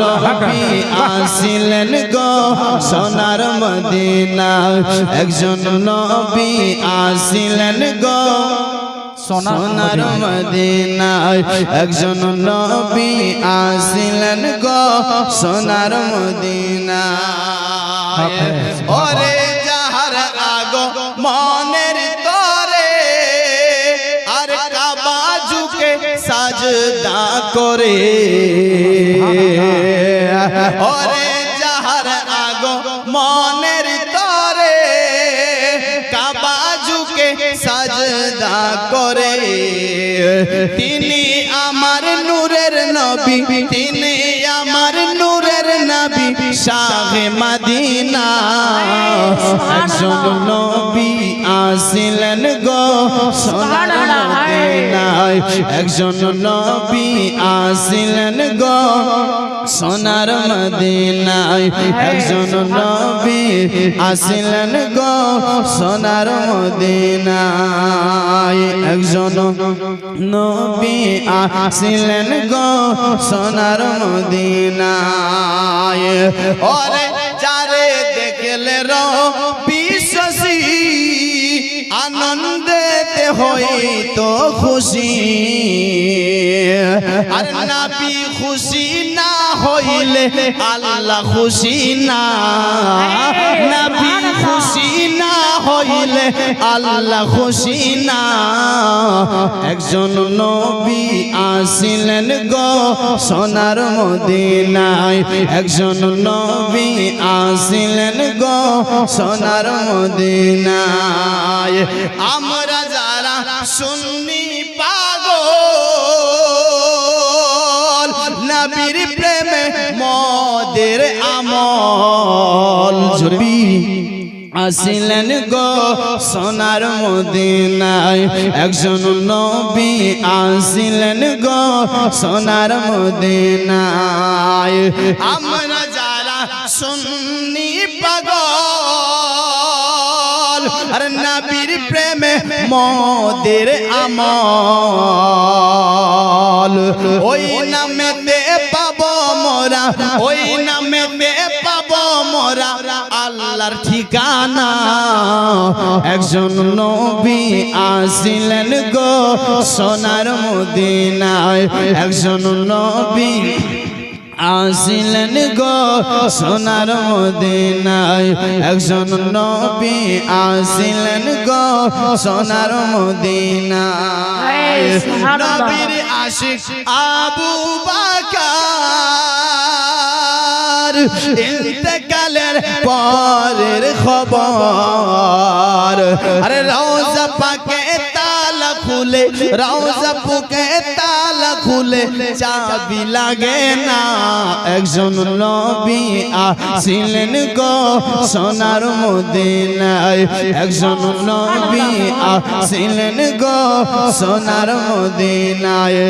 নবী আসিলেন গো সোনার মদিনা একজন নবী আসিলেন গো সোনার মদিনায়। একজন নবী আসিলেন গো সোনার মদিনায়। ওরে যাহার আগো মনের তরে আর কাবা ঝুঁকে সাজদা করে ওরে যাহার আগো মনের তরে কাবা ঝুঁকে সাজদা করে। তিনি আমার নূরের নবী তিনি আমার নূরের নবী শাহে মদিনা। একজন নবী আসিলেন গো। সোনার মদিনায় একজন নবী আসিলেন গো সোনার মদিনায়। একজন নবী আসিলেন গো সোনার মদিনায়। একজন নবী আসিলেন গো সোনার মদিনায়। ওরে যারে দেখলে রো খুশি। আর নাবি খুশি না হইলে আল্লাহ খুশি না। নাবি খুশি না হইলে আল্লাহ খুশি না। একজন নবী আসিলেন গো সোনার মদিনায়। একজন নবী আসিলেন গো সোনার মদিনায়। আমরা যারা সুন্নি নবীর প্রেমে মদের আমল। জবি আসিলেন গো সোনার মদিনায়। একজন নবী আসিলেন গো সোনার মদিনায়। আমরা যারা শুননি পাগল প্রেমে মোদের আমল। ওই নামেতে পাবো মোরা, ওই নামেতে পাবো মোরা, আল্লাহর ঠিকানা। একজন নবী আসিলেন গো সোনার মদিনায়। একজন নবী আসিলেন গো সোনার মদিনায়। একজন নবী আসিলেন গো সোনার মদিনায়। নবীর আশিক আবু বাকার ইন্তেকালের পরের খবর। আরে রওজা পাকে খুলে, রওজা পুকে তালা খুলে, চাবি লাগে না। একজন নবী আসিলেন গো সোনার মদিনায়। একজন নবী আসিলেন গো সোনার মদিনায়।